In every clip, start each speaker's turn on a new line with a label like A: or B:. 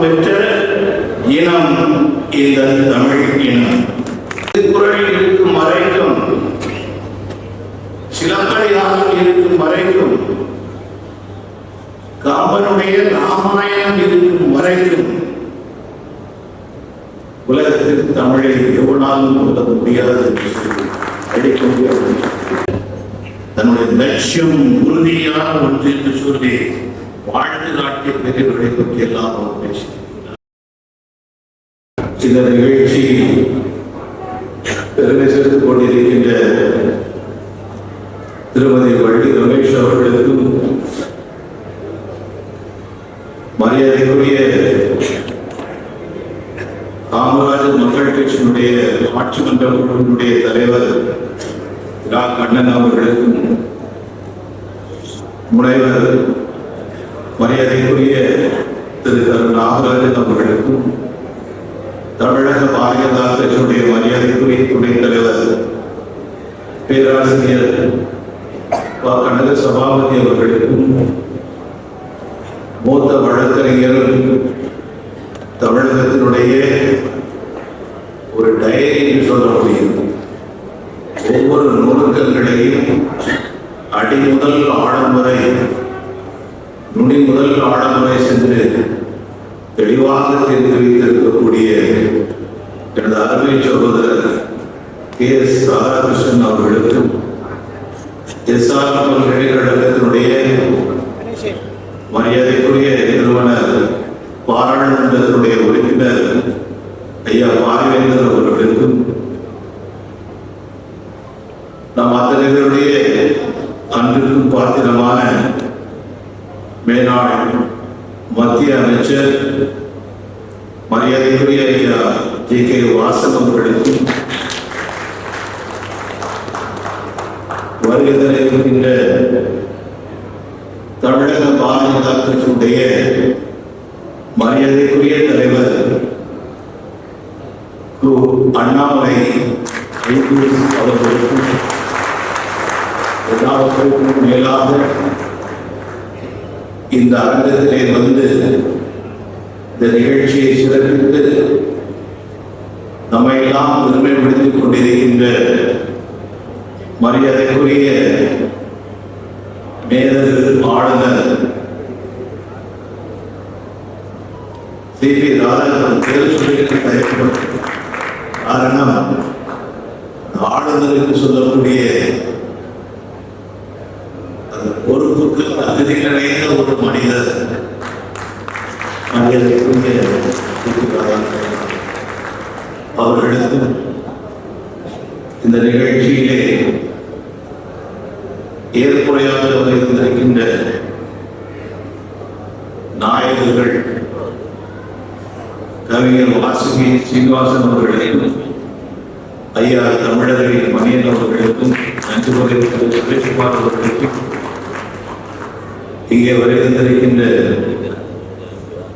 A: பெற்ற இனம் இந்த தமிழ் இனம். திருக்குறளில் இருக்கும் வரைக்கும் சிலப்பதிகாரம் இருக்கும் வரைக்கும் காமனுடைய ராமாயணம் இருக்கும் வரைக்கும் உலகத்தில் தமிழை எவ்வளாலும் சொல்ல முடியாது அடிக்க முடியாது. தன்னுடைய லட்சியம் உறுதியான ஒன்று என்று சொல்லி வாழ்ந்து காட்டிய பெரியவர்களை பற்றி எல்லாம் அவர் பேசினார் இந்த நிகழ்ச்சியில் பெருமை சேர்த்துக் கொண்டிருக்கின்ற திருமதி வள்ளி ரமேஷ் அவர்களுக்கும் மரியாதைக்குரிய காமராஜர் மக்கள் கட்சியினுடைய ஆட்சி மன்ற குழுவினுடைய தலைவர் ரா கண்ணன் அவர்களுக்கும் முனைவர் மரியாதைக்குரிய திரு கரு நாகராஜன் அவர்களுக்கும் தமிழக பாரதிய கட்சியுடைய மரியாதைக்குரிய துணைத் தலைவர் பேராசிரியர் ப. கனக சபாபதி அவர்களுக்கும் மூத்த வழக்கறிஞர் தமிழகத்தினுடைய ஒரு டைரி என்று சொல்ல முடியும் ஒவ்வொரு நூலகங்களையும் அடி முதல் ஆழம் வரை நுனி முதல் ஆழமுறை சென்று தெளிவாக தெரிந்து வைத்திருக்கக்கூடிய எனது அருமை சகோதரர் கே எஸ் ராதாகிருஷ்ணன் அவர்களுக்கும் எஸ் ஆர் பல்கலைக்கழகத்தினுடைய மரியாதைக்குரிய நிறுவனர் பாராளுமன்றத்தினுடைய உறுப்பினர் ஐயா பாரிவேந்தர் அவர்களுக்கும் நம் அத்தனை பேருடைய அன்பிற்கும் பாத்திரமான மேனாள் மத்திய அமைச்சர் மரியாதைக்குரிய ஐயா ஜி கே வாசன் அவர்களுக்கும் வருகை இருக்கின்ற தமிழக பாரதிய கட்சியுடைய மரியாதைக்குரிய தலைவர் அண்ணாமலை அவர்களுக்கும் எல்லாவற்றுக்கும் மேலாக இந்த அரங்கத்திலே வந்து இந்த நிகழ்ச்சியை சிறப்பித்து நம்மையெல்லாம் பெருமைப்படுத்திக் கொண்டிருக்கின்ற மரியாதைக்குரிய மேதகு ஆளுநர் சி பி ராதாகிருஷ்ணன் பேர் சொல்லிட்டு தயக்கப்பட்டு காரணம் ஆளுநருக்கு சொல்லக்கூடிய அந்த பொறுப்புக்கு தகுதி நிறைந்த ஒரு மனிதர். மரியாதைக்குரிய சி அவர்களுக்கும் இந்த நிகழ்ச்சியிலே ஏற்புரையாற்ற இருந்திருக்கின்ற நாயகர்கள் கவிஞர் வாசுகி சீனிவாசன் அவர்களுக்கும் ஐயா தமிழரை மணியன் அவர்களுக்கும் நன்றி வகையில் சுரேஷ்குமார் அவர்களுக்கும் இங்கே வருகின்றிருக்கின்ற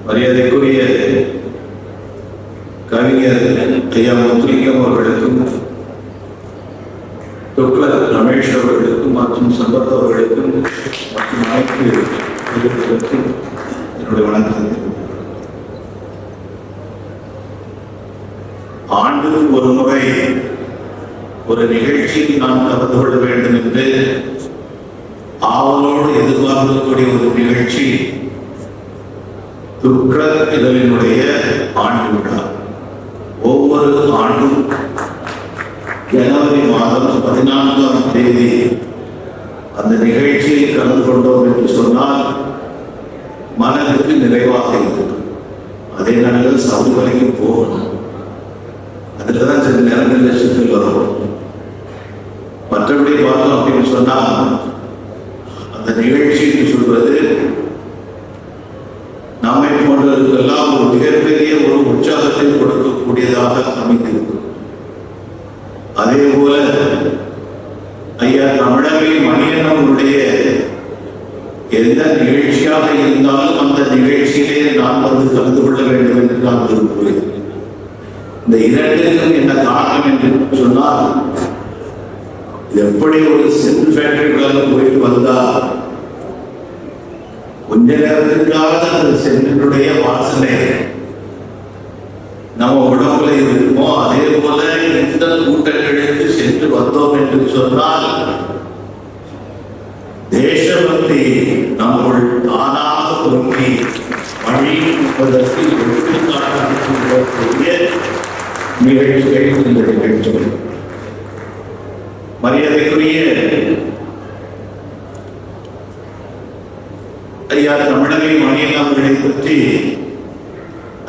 A: மரியாதைக்குரிய கவிஞர் ஐயா முத்துலிங்கம் அவர்களுக்கும் துக்ளக் ரமேஷ் அவர்களுக்கும் மற்றும் சம்பத் அவர்களுக்கும் மற்றும் அனைத்து நிகழ்ச்சிகளுக்கும் என்னுடைய வணக்கத்தை ஆண்டுக்கு ஒரு முறை ஒரு நிகழ்ச்சியில் நாம் கலந்து கொள்ள வேண்டும் என்று ஆவலோடு எதிர்பார்க்கக்கூடிய ஒரு நிகழ்ச்சி துக்ர இதழினுடைய ஆண்டு விழா. ஒவ்வொரு ஆண்டும் ஜனவரி மாதம் பதினான்காம் தேதி அந்த நிகழ்ச்சியில் கலந்து கொண்டோம் என்று சொன்னால் மனதிற்கு நிறைவாக இருக்கும். அதே நாளில் வரைக்கும் போகணும். அதில் தான் சில நேரங்களில் சிக்கல் வரும். மற்றபடி பார்த்தோம் அப்படின்னு சொன்னால் அந்த நிகழ்ச்சின்னு சொல்வது நம்மை போன்றவர்களுக்கெல்லாம் ஒரு மிகப்பெரிய ஒரு உற்சாகத்தை கொடுக்கக்கூடியதாக அமைந்து அதே போல ஐயா தமிழகை மணியன் எந்த நிகழ்ச்சியாக இருந்தாலும் அந்த நிகழ்ச்சியிலே நான் வந்து கலந்து கொள்ள வேண்டும் என்று நான் விரும்புகிறேன். இந்த இரண்டுக்கும் என்ன காரணம் என்று சொன்னால் எப்படி ஒரு செல் ஃபேக்டரிக்குள்ள போயிட்டு வந்தா கொஞ்ச நேரத்துக்காக அந்த செல்லினுடைய வாசனை நம்ம உடம்புல இருக்குமோ? அதே போல எந்த கூட்டங்களுக்கு சென்று வந்தோம் என்று சொன்னால் தேசபக்தி நம்முள் தானாக தோன்றி வழி என்பதற்கு எடுத்துக்காட்டக்கூடிய நிகழ்ச்சிகள் இந்த நிகழ்ச்சிகள் மரியாதைக்குரிய ஐயா தமிழகை மணியன் பற்றி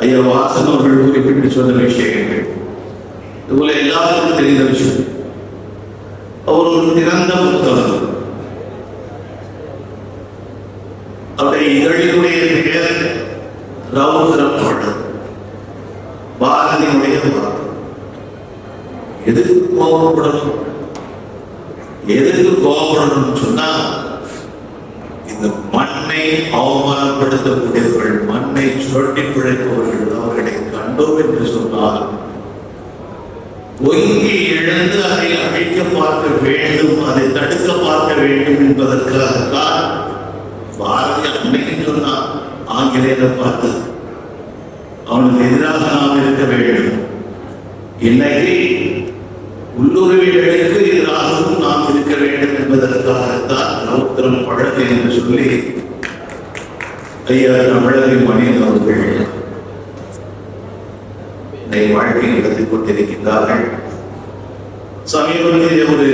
A: ஐயா வாசன் அவர்கள் குறிப்பிட்டு சொன்ன விஷயங்கள். இதுபோல எல்லாருக்கும் தெரிந்த விஷயம். அவர் ஒரு திறந்த புத்தகம். அவருடைய இதழினுடைய பெயர் ரவுந்திரம் படம் பாரதியினுடைய பாடம் எதுக்கு கோபப்படணும்? எதுக்கு கோபப்படணும்னு சொன்னா இந்த மண்ணை அவமானப்படுத்தக்கூடியவர்கள் மண்ணை சுரண்டி பிழைப்பவர்கள் அவர்களை கண்டோம் என்று சொன்னால் ஒங்கி எழுந்து அதை அழைக்க பார்க்க வேண்டும் அதை தடுக்க பார்க்க வேண்டும் என்பதற்காகத்தான் பாரதி அன்னைக்கு சொன்னான் ஆங்கிலேயரை பார்த்து அவனுக்கு எதிராக நாம் இருக்க வேண்டும். இன்னைக்கு உள்ளுறவிகளுக்கு எதிராகவும் நாம் இருக்க வேண்டும் என்பதற்காகத்தான் ரவுத்திரம் பழகு என்று சொல்லி ஐயா தமிழக மணியன் அவர்கள் இந்த வாழ்க்கை நடத்திக் கொண்டிருக்கின்றார்கள். சமீபத்தில் ஒரு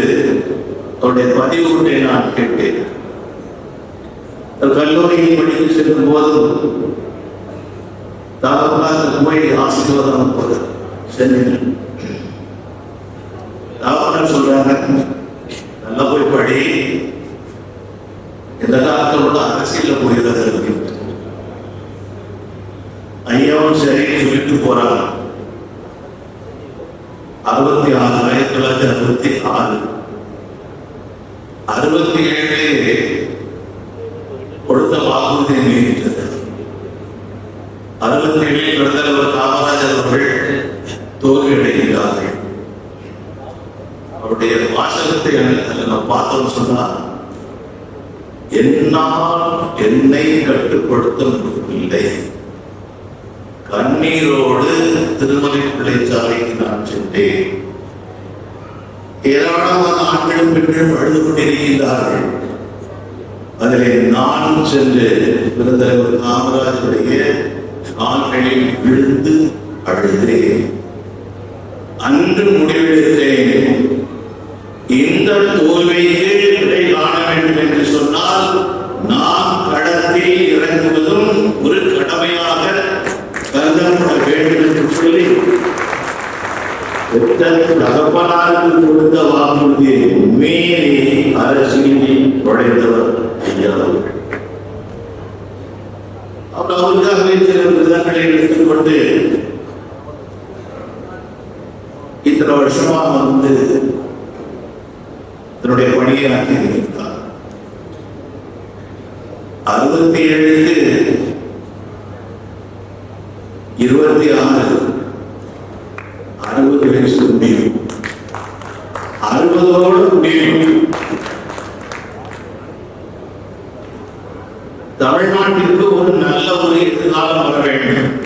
A: அவருடைய பதிவூட்டை நான் கேட்டேன். கல்லூரியில் படித்து செல்லும் போதும் தாகமாக போய் ஆசீர்வாதம் போது சென்றேன் தாவனர் சொல்றாங்க நல்லா போய் படி. இந்த காலத்தில் உள்ள அரசியல்ல போயிருந்தது இருக்கு ஐயாவும் சரி சொல்லிட்டு போறாங்க அறுபத்தி ஆறு ஆயிரத்தி தொள்ளாயிரத்தி அறுபத்தி ஆறு அறுபத்தி ஏழு கொடுத்த வாக்குறுதி நீடித்தது அறுபத்தி ஏழில் பெருந்தலைவர் காமராஜர் அவர்கள் தோல்வியடைகிறார்கள் அவருடைய வாசகத்தை அதில் சொன்னார். என்னால் என்னை கட்டுப்படுத்த முடியவில்லை. கண்ணீரோடு திருமலை பிள்ளைச்சாலைக்கு நான் சென்றேன். ஏராளமான ஆண்களும் பெண்களும் அழுது கொண்டிருக்கின்றார்கள். அதிலே நானும் சென்று பெருந்தலைவர் காமராஜருடைய கால்களில் விழுந்து அழுகிறேன். அன்று முடிவெடுத்தேன். இந்த தோல்வியை வேண்டும் என்று சொன்னால் நாம் கடத்தில் இறங்குவதும் ஒரு கடமையாக கருதப்பட வேண்டும் என்று சொல்லி தகப்பனாருக்கு கொடுத்த வாக்குறுதியை மீறி அரசியலில் நுழைந்தவர் ஐயா அவர்கள் அப்புறம் அவருக்காகவே சில விதங்களை எடுத்துக்கொண்டு இத்தனை வருஷமா வந்து தன்னுடைய பணியை ஆக்கி அறுபத்தி ஏழுக்கு இருபத்தி ஆறு. அறுபது வயசு முடியும். அறுபதோடு முடியும். தமிழ்நாட்டிற்கு ஒரு நல்ல ஒரு எதிர்காலம் வர வேண்டும்.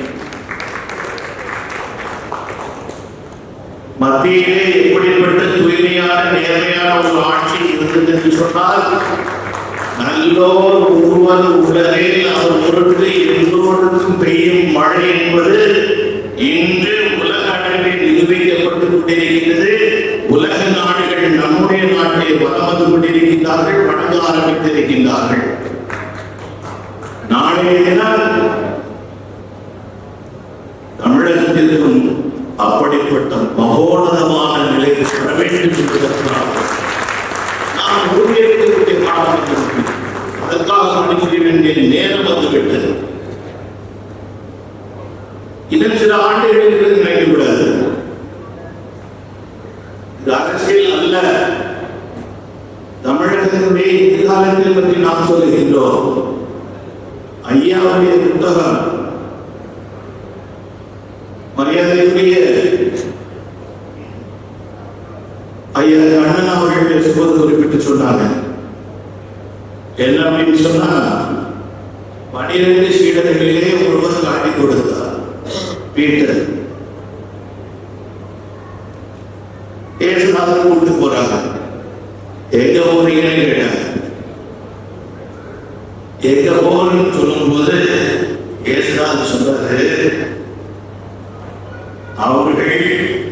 A: மத்தியிலே எப்படிப்பட்ட தூய்மையான நேர்மையான ஒரு ஆட்சி இருந்தது என்று சொன்னால் நல்லோர் ஒருவர் உலகில் அவர் பொருட்டு எல்லோருக்கும் பெய்யும் மழை என்பது இன்று உலக அளவில் நிரூபிக்கப்பட்டுக் கொண்டிருக்கின்றது. உலக நாடுகள் நம்முடைய நாட்டை வலம் வந்து கொண்டிருக்கின்றார்கள் வணங்க ஆரம்பித்திருக்கின்றார்கள். நாளைய தினம் தமிழகத்திற்கும் அப்படிப்பட்ட மகோனதமான நிலை வர வேண்டும் என்பதற்காக அதற்காக வேண்டிய நேரம் வந்துவிட்டது. இன்னும் சில ஆண்டுகளுக்கு நினைக்கக்கூடாது. இது அரசியல் அல்ல. தமிழகத்தினுடைய எதிர்காலத்தை பற்றி நாம் சொல்லுகின்றோம். ஐயாவுடைய புத்தகம். மரியாதைக்குரிய ஐயா அண்ணன் அவர்கள் பேசும்போது குறிப்பிட்டு சொன்னாங்க. என்ன அப்படின்னு சொன்னா பனிரெண்டு சீடர்களிலே ஒருவர் காட்டி கொடுத்தார். பீட்டர். ஏசுநாதர் கூட்டு போறாங்க. எங்க போறீங்கன்னு கேட்டாங்க. எங்க போறேன்னு சொல்லும்போது ஏசுநாதர் சொன்னாரு அவர்கள்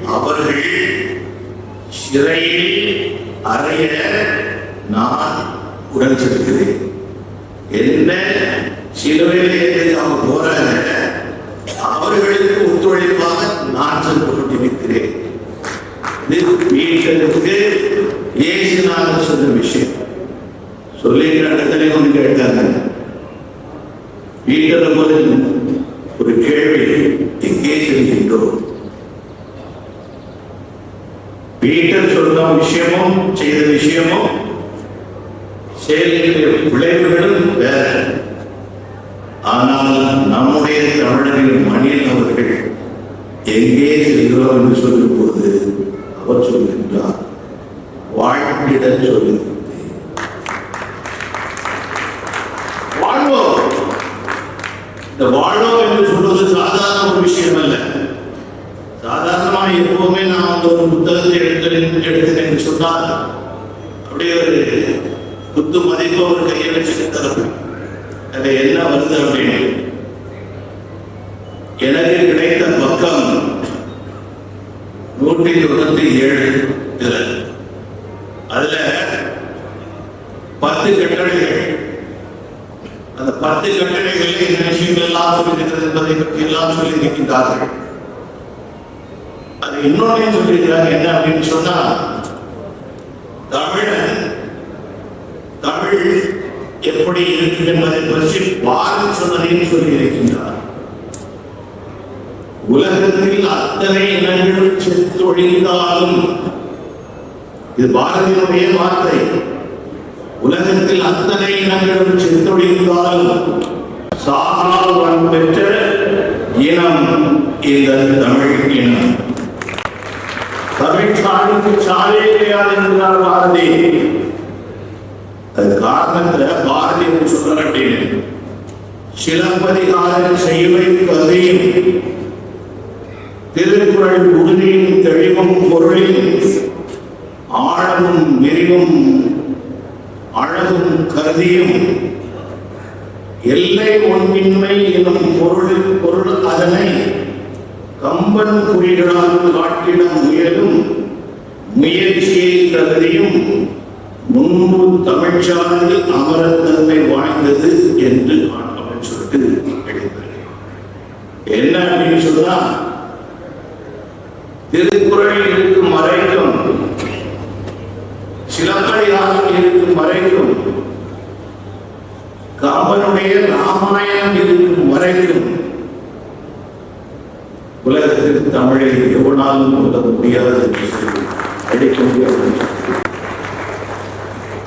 A: அவர்கள் சிறையில் அறைய நான் உடன் செல்கிறேன் என்ன? சிலுவையில் ஏற்றி அவங்க போறாங்க. அவர்களுக்கு ஒத்துழைப்பாக நான் சென்று கொண்டிருக்கிறேன். இது வீட்டனுக்கு நான் சொன்ன விஷயம். சொல்லி இடத்துல ஒன்று கேட்டாங்க. வீட்டில் போது ஒரு கேள்வி எங்கே செல்கின்றோம்? வீட்டில் சொன்ன விஷயமும் செய்த விஷயமும் செயலின் விளைவுகளும் வேற. ஆனால் நம்முடைய தமிழரின் மணியன் அவர்கள் எங்கே செல்கிறோம் என்று சொல்லும் போது அவர் சொல்கின்றார் வாழ்ந்திட சொல்லுகின்றேன். வாழ்வோம் இந்த வாழ்வோம் என்று சொல்வது சாதாரண ஒரு விஷயம் அல்ல சாதாரணமா எப்பவுமே நான் வந்து ஒரு புத்தகத்தை எடுக்கிறேன் எடுக்கிறேன் என்று சொன்னால் அப்படியே ஒரு குத்து மதிப்பு ஒரு கையை வச்சுட்டு தரப்பேன் அதுல என்ன வருது அப்படின்னு. எனக்கு கிடைத்த பக்கம் நூற்றி தொண்ணூத்தி ஏழு இதுல. அதுல பத்து கட்டளைகள். அந்த பத்து கட்டளைகளில் இந்த விஷயங்கள் எல்லாம் சொல்லியிருக்கிறது என்பதை பற்றி எல்லாம் சொல்லி இருக்கின்றார்கள் அது இன்னொன்னே சொல்லியிருக்கிறாங்க என்ன அப்படின்னு சொன்னா தமிழன் தமிழ் எப்படி இருக்குது என்பதை பற்றி பாரதி சொன்னதையும் சொல்லியிருக்கின்றார் உலகத்தில் அத்தனை இனங்களும் செத்தொழிந்தாலும் இது பாரதியினுடைய வார்த்தை. உலகத்தில் அத்தனை இனங்களும் செத்தொழிந்தாலும் சாகாவன் பெற்ற இனம் இந்த தமிழ் இனம். தமிழ் சாதிக்கு சாலே கிடையாது என்கிறார் பாரதி. அது காரணத்துல பாரதி என்று சொல்ற அப்படின்னு. சிலப்பதிகாரம் செய்வை கதையும் திருக்குறள் உறுதியும் தெளிவும் பொருளின் ஆழமும் விரிவும் அழகும் கருதியும் எல்லை ஒன்றின்மை எனும் பொருள் பொருள் அதனை கம்பன் குறிகளால் காட்டிட முயலும் முயற்சியை கருதியும் முன்பு தமிழ் சார்ந்து அமரத்தன்மை வாய்ந்தது என்று அப்படின்னு சொல்லிட்டு எழுதுகிறார். என்ன அப்படின்னு சொன்னா திருக்குறள் இருக்கும் வரைக்கும் சிலப்பதிகாரம் இருக்கும் வரைக்கும் கம்பனுடைய ராமாயணம் இருக்கும் வரைக்கும் உலகத்திற்கு தமிழை எவ்வளவு சொல்ல முடியாது என்று சொல்லி அடிக்க முடியாது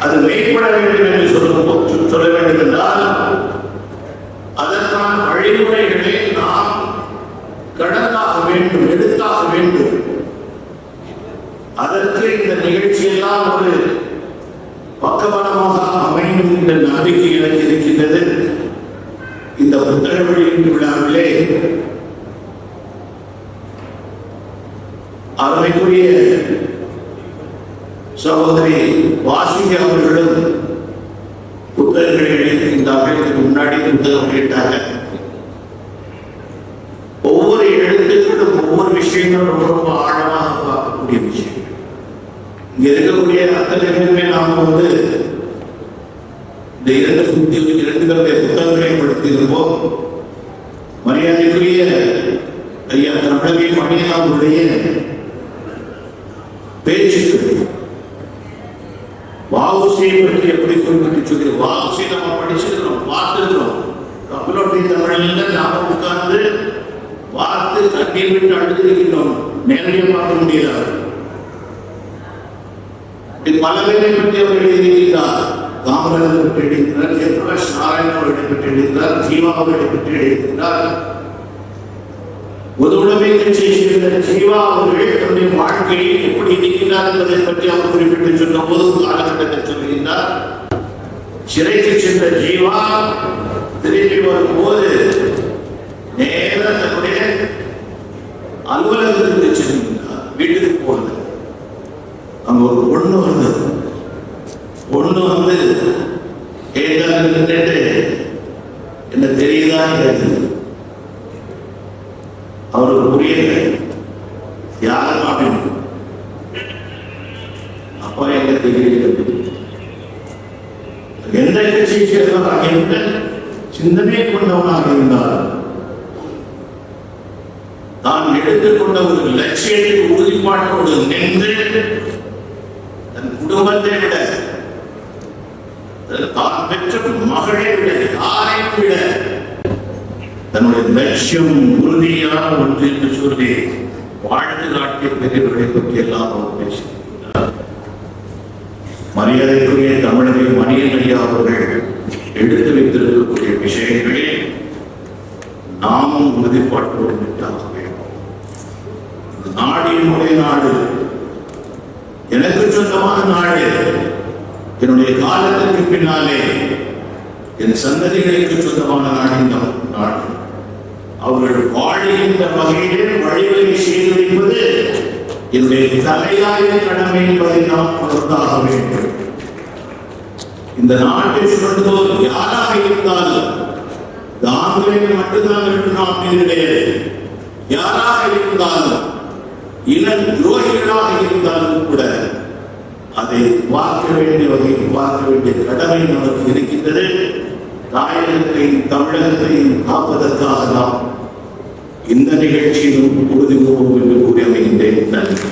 A: அது மெய்ப்பட வேண்டும் என்று சொல்லும் சொல்ல வேண்டும் என்றால் அதற்கான வழிமுறைகளை நாம் கடந்தாக வேண்டும் எடுத்தாக வேண்டும். அதற்கு இந்த நிகழ்ச்சியெல்லாம் ஒரு பக்கபலமாக அமையும் என்ற நம்பிக்கை எனக்கு இருக்கின்றது. இந்த புத்தக வெளியீட்டு விழாவிலே அருமைக்குரிய சகோதரி வாசிக அவர்களும் புத்தகங்களை எழுதியிருந்தார்கள். இதுக்கு முன்னாடி புத்தகம் கேட்டாங்க ஒவ்வொரு எழுத்துக்களும் ஒவ்வொரு விஷயங்களும் ரொம்ப ரொம்ப ஆழமாக பார்க்கக்கூடிய விஷயம். இங்க இருக்கக்கூடிய அத்தனை பேருமே நாம வந்து இந்த இரண்டு புத்தி- இரண்டு பேருடைய புத்தகங்களை படித்திருப்போம். மரியாதைக்குரிய ஐயா தமிழகை மணியனாவுடைய பேச்சு வாவுசியை பற்றி எப்படி குறிப்பிட்டு சொல்லி வாவுசி நம்ம படிச்சிருக்கிறோம் பார்த்திருக்கிறோம். கப்பலோட்டி தமிழில் நாம உட்கார்ந்து பார்த்து கண்ணீர் விட்டு அழுதிருக்கின்றோம் நேரடியாக பார்க்க முடியாது இது பல பேரை பற்றி அவர் எழுதியிருக்கிறார் காமராஜர் பற்றி எழுதியிருக்கிறார் ஜெயபிரகாஷ் நாராயணன் அவர்களை பற்றி எழுதியிருக்கிறார் ஜீவா அவர்களை பற்றி எழுதியிருக்கிறார். பொதுவுடைமை கட்சியை ஜீவா அவர்கள் தன்னுடைய வாழ்க்கையை எப்படி இருக்கிறார் என்பதை பற்றி அவர் குறிப்பிட்டு சொன்ன போது காலகட்டத்தில் சொல்லுகின்றார். சிறைக்கு சென்ற ஜீவா திரும்பி வரும்போது நேர தன்னுடைய அலுவலகத்திற்கு செல்கின்றார். வீட்டுக்கு போகிறது ஒரு பொண்ணு வந்தது. பொண்ணு வந்து கேட்டாங்க என்ன தெரியுதான்னு கேட்குது அவருக்கு புரியல. யாரும் அப்படின்னு அப்பா எங்க தெரிகிறது எந்த கட்சியை சேர்ந்தவராக இருந்த சிந்தனை கொண்டவனாக இருந்தார். தான் எடுத்துக்கொண்ட ஒரு லட்சியத்தை உறுதிப்பாட்டோடு நின்று தன் குடும்பத்தை விட தான் பெற்ற மகளை விட யாரையும் விட தன்னுடைய லட்சியம் உறுதியான ஒன்று என்று சொல்லி வாழ்ந்து நாட்டிய பெரியவர்களை பற்றி எல்லாம் அவர் பேசியிருக்கிறார். மரியாதைக்குரிய தமிழக மணியனையா அவர்கள் எடுத்து வைத்திருக்கக்கூடிய விஷயங்களில் நாமும் உறுதிப்பாட்டோடு விட்டாக வேண்டும் இந்த நாடு என்னுடைய நாடு எனக்கு சொந்தமான நாடு. என்னுடைய காலத்திற்கு பின்னாலே என் சந்ததிகளுக்கு சொந்தமான நாடு இந்த நாடு. அவர்கள் வாழ்கின்ற வகையிலே வழிகளை செய்து வைப்பது என்னுடைய தலையாய கடமை என்பதை நாம் உணர்ந்தாக வேண்டும். இந்த நாட்டை சுரண்டுவோர் யாராக இருந்தாலும் இந்த ஆங்கிலேயர் மட்டும்தான் இருக்கணும் அப்படின்னு கிடையாது யாராக இருந்தாலும் இளம் துரோகிகளாக இருந்தாலும் கூட அதை பார்க்க வேண்டிய வகையில் பார்க்க வேண்டிய கடமை நமக்கு இருக்கின்றது. தாயகத்தையும் தமிழகத்தையும் காப்பதற்காக நாம் இந்த நிகழ்ச்சியிலும் உறுதி கூறுவோம் என்று கூறி அமைகின்றேன். நன்றி.